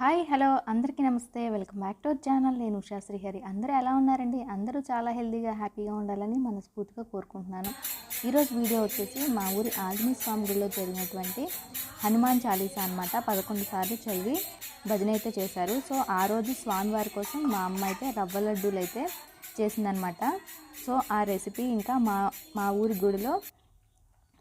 Hi hello అందరికీ నమస్తే. Welcome back to our channel. నేను ఉషా శ్రీహరి. అందరూ ఎలా ఉన్నారండి? అందరూ చాలా హెల్తీగా హ్యాపీగా ఉండాలని మనస్ఫూర్తిగా కోరుకుంటున్నాను. ఈరోజు వీడియో వచ్చేసి మా ఊరి ఆంజనేయ స్వామి గుడిలో జరిగినటువంటి హనుమాన్ చాలీసా అనమాట పదకొండు సార్లు చదివి భజన అయితే చేశారు. సో ఆ రోజు స్వామివారి కోసం మా అమ్మ అయితే రవ్వ లడ్డూలు అయితే చేసిందనమాట సో ఆ రెసిపీ ఇంకా మా మా ఊరి గుడిలో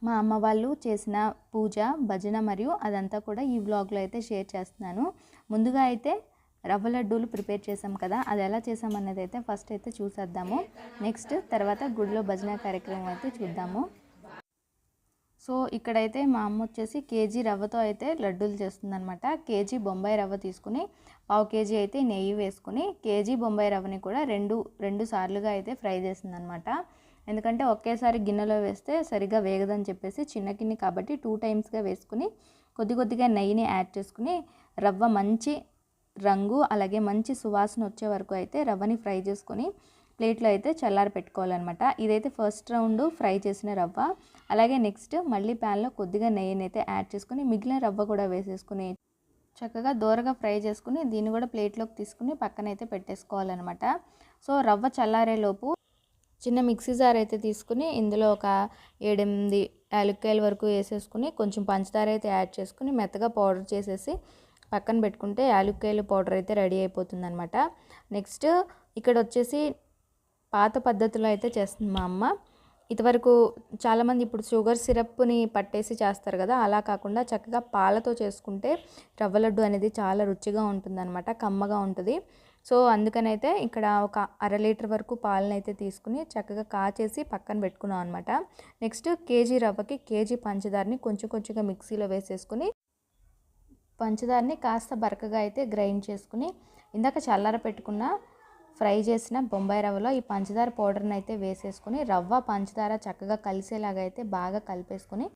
మా అమ్మ వాళ్ళు చేసిన పూజ భజన మరియు అదంతా కూడా ఈ వ్లాగ్లో అయితే షేర్ చేస్తున్నాను. ముందుగా అయితే రవ్వ లడ్డూలు ప్రిపేర్ చేసాం కదా అది ఎలా చేసామన్నది అయితే ఫస్ట్ అయితే చూసేద్దాము. నెక్స్ట్ తర్వాత గుడిలో భజన కార్యక్రమం అయితే చూద్దాము. సో ఇక్కడైతే మా అమ్మ వచ్చేసి కేజీ రవ్వతో అయితే లడ్డూలు చేస్తుందనమాట కేజీ బొంబాయి రవ్వ తీసుకుని పావు కేజీ అయితే నెయ్యి వేసుకుని కేజీ బొంబాయి రవ్వని కూడా రెండు రెండు సార్లుగా అయితే ఫ్రై చేసిందనమాట ఎందుకంటే ఒకేసారి గిన్నెలో వేస్తే సరిగా వేగదని చెప్పేసి చిన్న గిన్నె కాబట్టి టూ టైమ్స్గా వేసుకుని కొద్ది కొద్దిగా నెయ్యిని యాడ్ చేసుకుని రవ్వ మంచి రంగు అలాగే మంచి సువాసన వచ్చే వరకు అయితే రవ్వని ఫ్రై చేసుకొని ప్లేట్లో అయితే చల్లారి పెట్టుకోవాలన్నమాట. ఇదైతే ఫస్ట్ రౌండ్ ఫ్రై చేసిన రవ్వ. అలాగే నెక్స్ట్ మళ్ళీ ప్యాన్లో కొద్దిగా నెయ్యిని అయితే యాడ్ చేసుకుని మిగిలిన రవ్వ కూడా వేసేసుకుని చక్కగా దూరగా ఫ్రై చేసుకుని దీన్ని కూడా ప్లేట్లోకి తీసుకుని పక్కన అయితే పెట్టేసుకోవాలన్నమాట. సో రవ్వ చల్లారేలోపు చిన్న మిక్సీ జార్ అయితే తీసుకుని ఇందులో ఒక ఏడెనిమిది యాలక్కాయల వరకు వేసేసుకుని కొంచెం పంచదార అయితే యాడ్ చేసుకుని మెత్తగా పౌడర్ చేసేసి పక్కన పెట్టుకుంటే యాలుక్కాయలు పౌడర్ అయితే రెడీ అయిపోతుంది అనమాట నెక్స్ట్ ఇక్కడ వచ్చేసి పాత పద్ధతిలో అయితే చేస్తుంది మా అమ్మ. ఇదివరకు చాలామంది ఇప్పుడు షుగర్ సిరప్ని పట్టేసి చేస్తారు కదా అలా కాకుండా చక్కగా పాలతో చేసుకుంటే రవ్వ లడ్డు అనేది చాలా రుచిగా ఉంటుందన్నమాట కమ్మగా ఉంటుంది. సో అందుకనైతే ఇక్కడ ఒక అర లీటర్ వరకు పాలను అయితే తీసుకుని చక్కగా కాచేసి పక్కన పెట్టుకున్నాం అనమాట నెక్స్ట్ కేజీ రవ్వకి కేజీ పంచదారని కొంచెం కొంచెంగా మిక్సీలో వేసేసుకుని పంచదారని కాస్త బరకగా అయితే గ్రైండ్ చేసుకుని ఇందాక చల్లార పెట్టుకున్న ఫ్రై చేసిన బొంబాయి రవ్వలో ఈ పంచదార పౌడర్ని అయితే వేసేసుకుని రవ్వ పంచదార చక్కగా కలిసేలాగా అయితే బాగా కలిపేసుకుని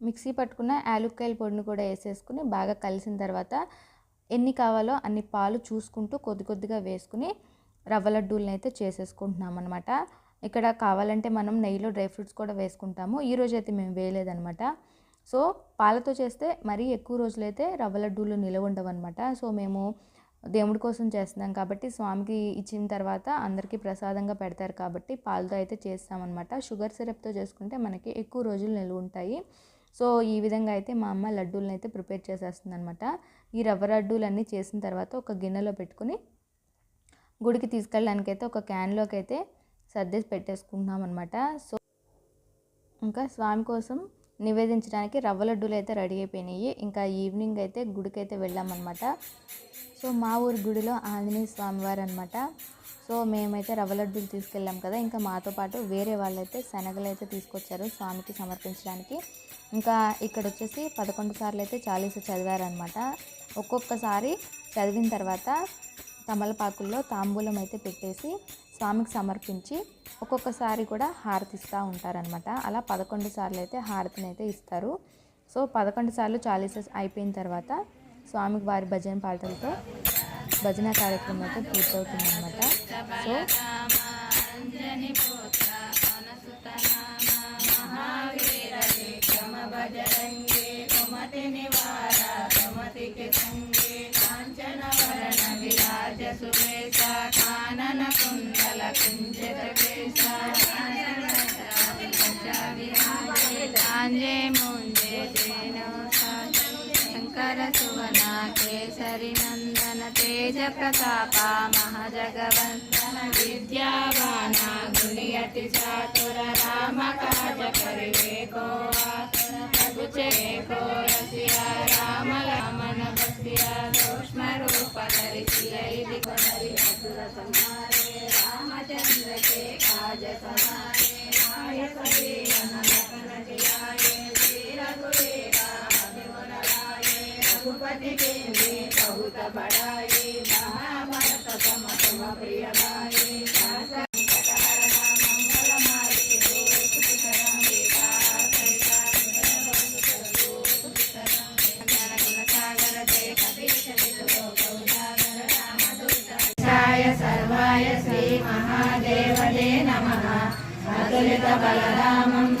మిక్సీ పట్టుకున్న యాలుక్కాయల పొడిని కూడా వేసేసుకుని బాగా కలిసిన తర్వాత ఎన్ని కావాలో అన్ని పాలు చూసుకుంటూ కొద్ది కొద్దిగా వేసుకుని రవ్వ లడ్డూలను అయితే చేసేసుకుంటున్నాం అనమాట ఇక్కడ కావాలంటే మనం నెయ్యిలో డ్రై ఫ్రూట్స్ కూడా వేసుకుంటాము. ఈ రోజు అయితే మేము వేయలేదనమాట సో పాలతో చేస్తే మరీ ఎక్కువ రోజులైతే రవ్వ లడ్డూలు నిలవ ఉండవన్నమాట సో మేము దేవుడి కోసం చేస్తున్నాం కాబట్టి స్వామికి ఇచ్చిన తర్వాత అందరికీ ప్రసాదంగా పెడతారు కాబట్టి పాలతో అయితే చేస్తామన్నమాట. షుగర్ సిరప్తో చేసుకుంటే మనకి ఎక్కువ రోజులు నిలువ ఉంటాయి సో ఈ విధంగా అయితే మా అమ్మ లడ్డూలను అయితే ప్రిపేర్ చేసేస్తుంది అనమాట ఈ రవ్వ లడ్డూలన్నీ చేసిన తర్వాత ఒక గిన్నెలో పెట్టుకుని గుడికి తీసుకెళ్ళడానికి అయితే ఒక క్యాన్లోకి అయితే సర్దేసి పెట్టేసుకుంటున్నాం అనమాట సో ఇంకా స్వామి కోసం నివేదించడానికి రవ్వ లడ్డూలు అయితే రెడీ అయిపోయినాయి. ఇంకా ఈవినింగ్ అయితే గుడికి అయితే వెళ్ళామన్నమాట. సో మా ఊరి గుడిలో ఆంజనేయ స్వామివారు అనమాట సో మేమైతే రవ్వ లడ్డూలు తీసుకెళ్ళాం కదా. ఇంకా మాతో పాటు వేరే వాళ్ళైతే శనగలు అయితే తీసుకొచ్చారు స్వామికి సమర్పించడానికి. ఇంకా ఇక్కడ వచ్చేసి పదకొండు సార్లు అయితే చాలీస చదివారనమాట ఒక్కొక్కసారి చదివిన తర్వాత తమలపాకుల్లో తాంబూలం అయితే పెట్టేసి స్వామికి సమర్పించి ఒక్కొక్కసారి కూడా హారతి ఇస్తూ ఉంటారనమాట అలా పదకొండు సార్లు అయితే హారతిని అయితే ఇస్తారు. సో పదకొండు సార్లు చాలీసెస్ అయిపోయిన తర్వాత స్వామికి వారి భజన పాటలతో భజన కార్యక్రమం అయితే పూర్తవుతుందన్నమాట. సో तेजप्रतापा महजगवन्तः विद्यावाना गुणियति चातुर रामकाजपरिवेको रघुचेको रसिया राम रामन भस्या सूक्ष्मरूपदरिशिय इति पुनरि मधुरसंहारे रामचन्द्र के काजसमा मारी सुतरम सागर जय कपीश विदुर रामदूत सर्वाय श्री महादेवते नमः अतुलित बलरामं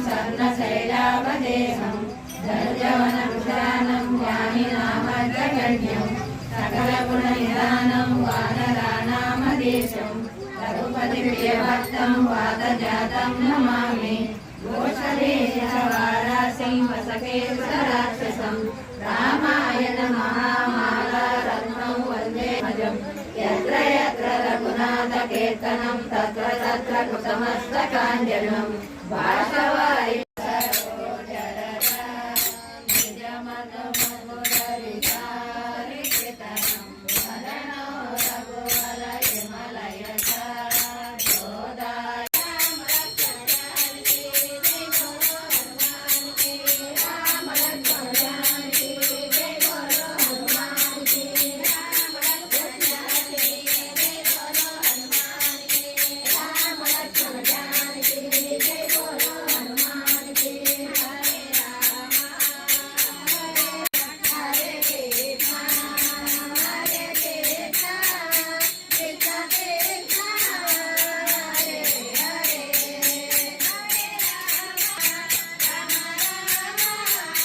నిదానం వానరాణామదేశం రఘుపతి ప్రియభక్తం వాదజాతం నమామి ఘోషవేశవారాసిం వసకేశ రాక్షసం రామాయణ మహామాలారత్నం వందే భజం యత్ర యత్ర రఘునాథ కీర్తనం తత్ర తత్ర కృతమస్తకాంజనం భాషవా